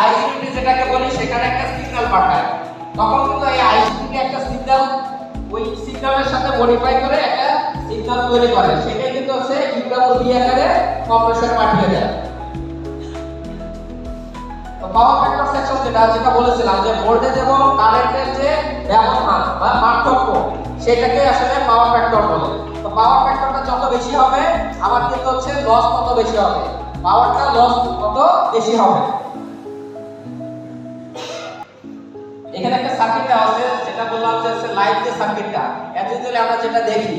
আইসিপিটি যেটাকে বলি, সেখানে একটা সিগন্যাল পাঠায়। তখন কিন্তু এই আইসিপিটি একটা সিগন্যাল ওই সিগন্যালের সাথে মডিফাই করে একটা সিগন্যাল তৈরি করে। সেটাই কিন্তু হচ্ছে ইউডাব্লিউ আকারে কম্প্রেসরে পাঠিয়ে দেয়। তো পাওয়ার ফ্যাক্টর সেকশন যেটা যেটা বলেছিলাম যে ভোল্টেজ এবং কারেন্টের যে ব্যবধান বা পার্থক্য, সেটাকে আসলে পাওয়ার ফ্যাক্টর বলে। তো পাওয়ার ফ্যাক্টরটা যত বেশি হবে আমার কিন্তু হচ্ছে লস তত বেশি হবে। পাওয়ারটা লস তত বেশি হবে। এখানে একটা সার্কিট আছে, যেটা বললাম যে হচ্ছে লাইট যে সার্কিটটা অ্যাকচুয়ালি আমরা যেটা দেখি।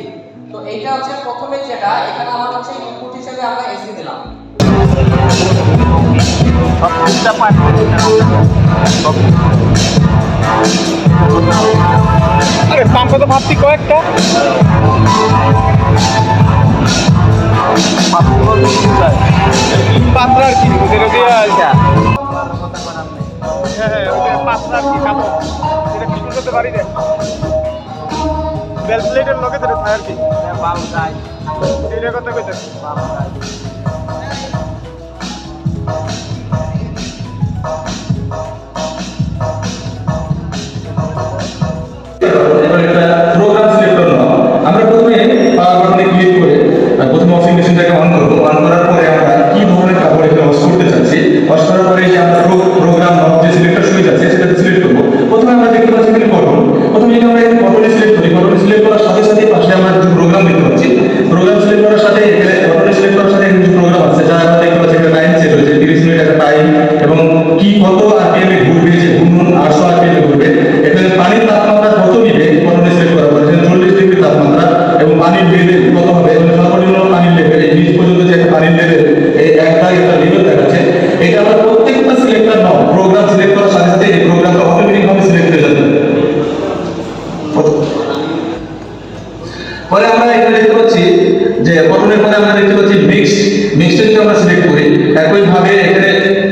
তো এইটা হচ্ছে প্রথমে যেটা, এখানে আমার হচ্ছে ইনপুট হিসেবে আমরা এসি দিলাম। ভাবছি কয়েকটা। পাত্রা কি? যেটা হ্যাঁ হ্যাঁ ওটা কি করতে পারি রে? বেল প্লেটের লোকে যেটা থাকে আর কি। সেটা কথা কইতে এবার পরে আমরা এখানে দেখতে পাচ্ছি যে প্রথমে পরে আমরা দেখতে পাচ্ছি মিক্স মিক্সটাকে আমরা সিলেক্ট করি। একইভাবে এখানে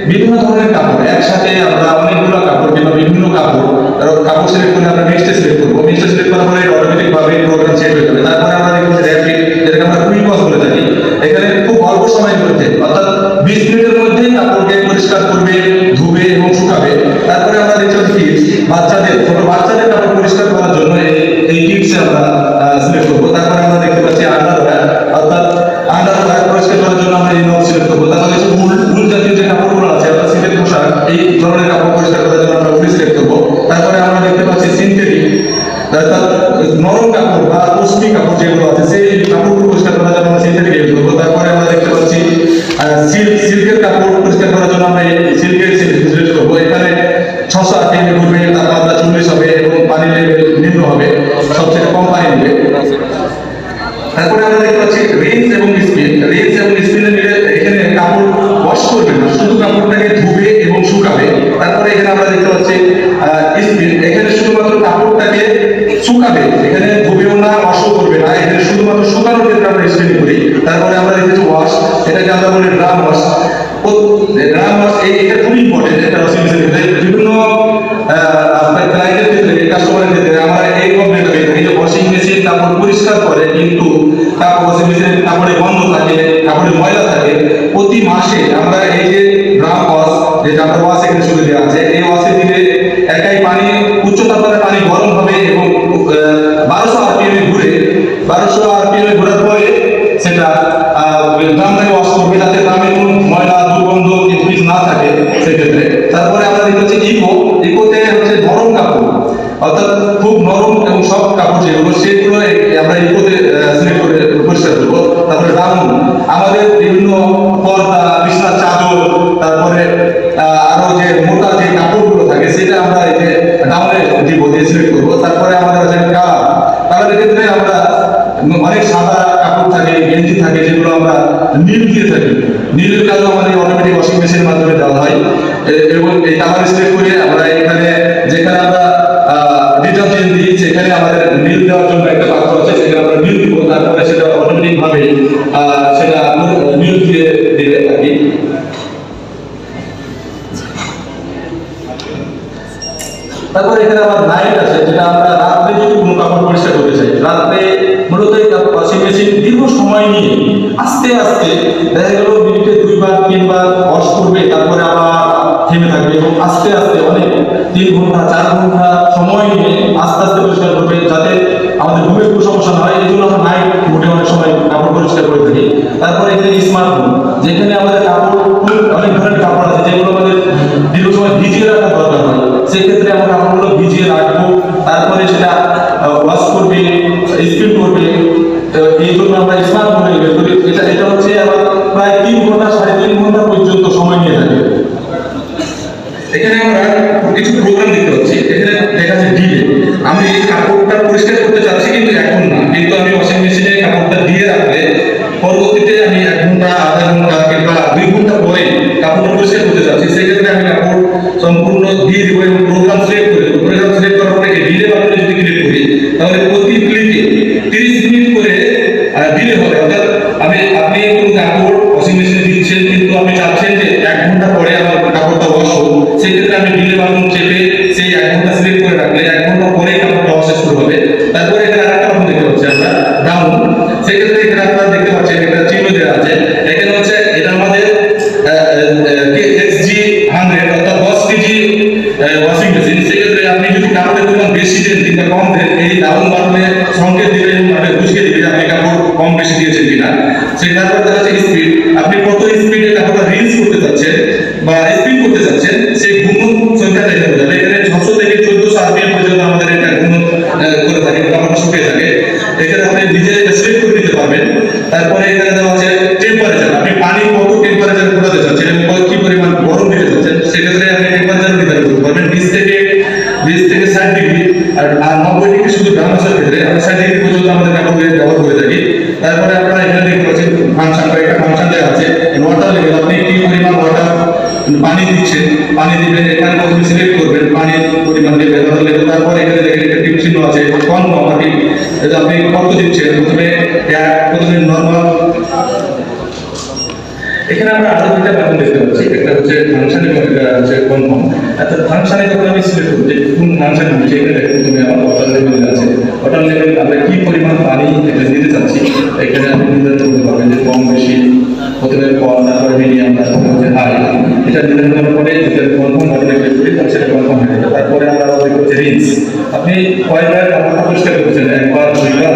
বিভিন্ন ধরনের কাপড়, একসাথে আমরা অনেকগুলো কাপড় কিংবা বিভিন্ন কাপড় কাপড় সিলেক্ট করে আমরা মিক্সটা সিলেক্ট করব। মিক্সটা সিলেক্ট করার পরে অটোমেটিকভাবে প্রোগ্রাম সেট হয়ে যাবে তারপরে আমরা দেখব যে র্যাপিড যেটাকে আমরা কুইক ওয়াশ বলে থাকি এখানে খুব অল্প সময়ের মধ্যে অর্থাৎ বিশ মিনিটের মধ্যেই কাপড়কে পরিষ্কার করবে ধুবে এবং শুকাবে তারপরে আমরা দেখতে পাচ্ছি টিপস বাচ্চাদের ছোট বাচ্চাদের কাপড় পরিষ্কার করার জন্য এই- এই টিপসে আমরা সিলেক্ট করব তারপরে আমরা দেখতে পাচ্ছি আন্ডারওয়্যার অর্থাৎ আন্ডারওয়্যার পরিষ্কার করার জন্য আমরা এই নব সিলেক্ট করব তারপরে হচ্ছে উল উল জাতীয় যে কাপড়গুলো আছে অর্থাৎ শীতের পোশাক এই ধরনের কাপড় পরিষ্কার করার জন্য আমরা উল সিলেক্ট করব তারপরে আমরা দেখতে পাচ্ছি সিনথেটিক অর্থাৎ নরম কাপড় বা পুষ্টি কাপড় যেগুলো আছে সেই কাপড়গুলো পরিষ্কার করার জন্য আমরা সিনথেটিক ইউজ করব তারপরে আমরা দেখতে পাচ্ছি সিল্ক সিল্কের কাপড় পরিষ্কার করার জন্য আমরা সিল্কের সিলেক্ট করব এখানে কেজি ঘুরবে তাপমাত্রা চল্লিশ হবে এবং পানির লেভেল নিম্ন হবে, সবচেয়ে কম পানি নেবে। তারপরে আমরা দেখতে পাচ্ছি রেঞ্জ এবং স্পিন। রেঞ্জ এবং স্পিনে মিলে এখানে কাপড় ওয়াশ করবে না, শুধু কাপড়টাকে ধুবে এবং শুকাবে। তারপরে এখানে আমরা দেখতে পাচ্ছি স্পিন। এখানে শুধুমাত্র কাপড়টাকে শুকাবে, এখানে ধুবেও না ওয়াশও করবে না। এখানে শুধুমাত্র শুকানোর ক্ষেত্রে আমরা স্পিন করি। তারপরে আমরা দেখেছি ওয়াশ এটাকে আমরা বলি ড্রাম ওয়াশ ড্রাম ওয়াশ এই এটা খুবই ইম্পর্টেন্ট একটা ওয়াশিং মেশিনের ক্ষেত্রে বিভিন্ন আহ, আপনার ক্লায়েন্টের ক্ষেত্রে কাস্টমারের ক্ষেত্রে আমরা এই কমপ্লেন্ট পেয়ে থাকি যে ওয়াশিং মেশিন কাপড় পরিষ্কার করে কিন্তু কাপড় ওয়াশিং মেশিনের কাপড়ে বন্ধ থাকে ময়লা থাকে, প্রতি মাসে আমরা এই যে ড্রাম ওয়াশ, যে আমরা ওয়াশ এখানে শুরু দেওয়া আছে, এই ওয়াশে দিলে একাই পানি, উচ্চ তাপমাত্রায় পানি গরম হবে এবং বারোশো আরপিএম ঘুরে, বারোশো আরপিএম ঘোরার পরে সেটা ড্রামটাকে ওয়াশ করবে যাতে ড্রামে কোনো ময়লা, দুর্গন্ধ, কিছু না থাকে সেক্ষেত্রে। তারপরে আমরা দেখতে পাচ্ছি ইকো, ইকোতে হচ্ছে নরম কাপড়, অর্থাৎ খুব নরম এবং সব কাপড় যেগুলো সেগুলো পরিচয় করব। তারপরে আমাদের আছেন কালার কালারের ক্ষেত্রে আমরা অনেক সাদা কাপড় থাকে, গেঞ্জি থাকে, যেগুলো আমরা নীল দিয়ে থাকি। নীলের কালো আমাদের অটোমেটিক ওয়াশিং মেশিনের মাধ্যমে দেওয়া হয়। এবং এই কালার স্প্রে করে আমরা এখানে, যেখানে আমরা ডিটারজেন্ট দিই, সেখানে আমাদের নীল দেওয়ার জন্য একটা পাত্র আছে সেখানে আমরা নীল দিব। তারপরে সেটা অটোমেটিক ভাবে সেটা নীল দিয়ে দিবে থাকি। তারপর এখানে আমার তিনবার ওয়াশ করবে, তারপরে আবার থেমে থাকবে এবং আস্তে আস্তে অনেক তিন ঘণ্টা, চার ঘণ্টা সময় নিয়ে আস্তে আস্তে পরিষ্কার করবে যাতে আমাদের ঘুমের কোনো সমস্যা হয়। এই জন্য আমরা নাইট মোটে অনেক সময় কাপড় পরিষ্কার করে থাকি। তারপরে এখানে স্মার্টফোন যেখানে আমাদের কাপড় অনেক ধরনের কাপড় আছে, যেগুলো আমাদের দীর্ঘ সময় ভিজিয়ে রাখা দরকার হয়। সেক্ষেত্রে আমরা কাপড়টা eh, পর্যন্ত আমাদের কাপড় ব্যবহার করে থাকি, তারপরে আপনারা এখানে দেখতে পাচ্ছেন ফাংশন বা একটা ফাংশন দেওয়া আছে। ওয়াটার লেভেল আপনি কি পরিমাণ ওয়াটার পানি দিচ্ছেন, পানি দিবেন, এখানে এখানে আমরা আরও দুইটা বাটন দেখতে পাচ্ছি একটা হচ্ছে ফাংশন এবং হচ্ছে কনফার্ম অর্থাৎ ফাংশনে যখন আমি সিলেক্ট করব যে কোন ফাংশন এখানে দেখুন তুমি আমার ওয়াটার লেভেল আছে। ওয়াটার লেভেল আমরা কি পরিমাণ পানি এটা দিতে চাচ্ছি, এখানে আপনি নির্ধারণ করতে পারবেন যে কম, বেশি, প্রথমে কম, তারপরে মিডিয়াম তারপরে হচ্ছে হাই এটা নির্ধারণ করার পরে যেটা কনফার্ম বাটনে ক্লিক তাহলে সেটা কনফার্ম হয়ে যাবে তারপরে আমরা দেখতে পাচ্ছি রিলস আপনি কয়বার কাপড়টা পরিষ্কার করছেন, একবার, দুইবার।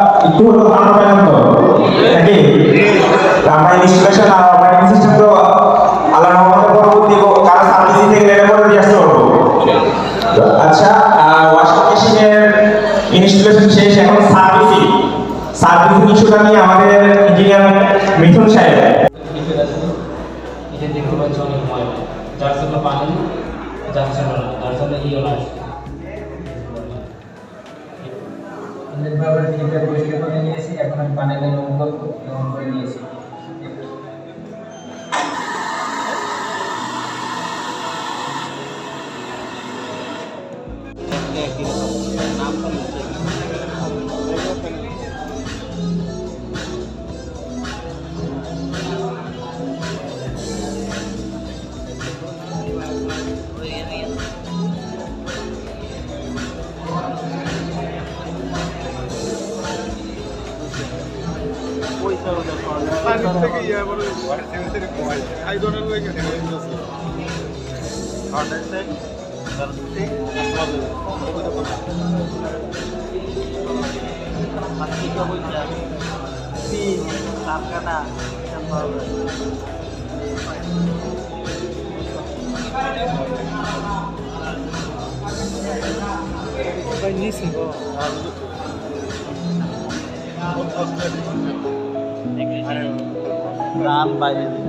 একটু হলেও ধারণা পেলাম তো। নাকি? আমরা ইনস্টলেশন আর অপারেটিং সিস্টেম তো আল্লাহ রহমতের পরবর্তী কারও সার্ভিসিং থেকে লেনে করে দিয়ে আসতে পারব আচ্ছা ওয়াশিং মেশিনের ইনস্টলেশন শেষ, এখন সার্ভিসিং সার্ভিসিং ইস্যুটা নিয়ে আমাদের ইঞ্জিনিয়ার মিথুন সাহেব। এটা যার জন্য পানি যাচ্ছে না, যার জন্য ইও আসছে। ভাবে ফিল্টার পরিষ্কার করে নিয়েছি এখন আমি পানি অন করব অন করে নিয়েছি। পানির থেকে ইয়া বলে um by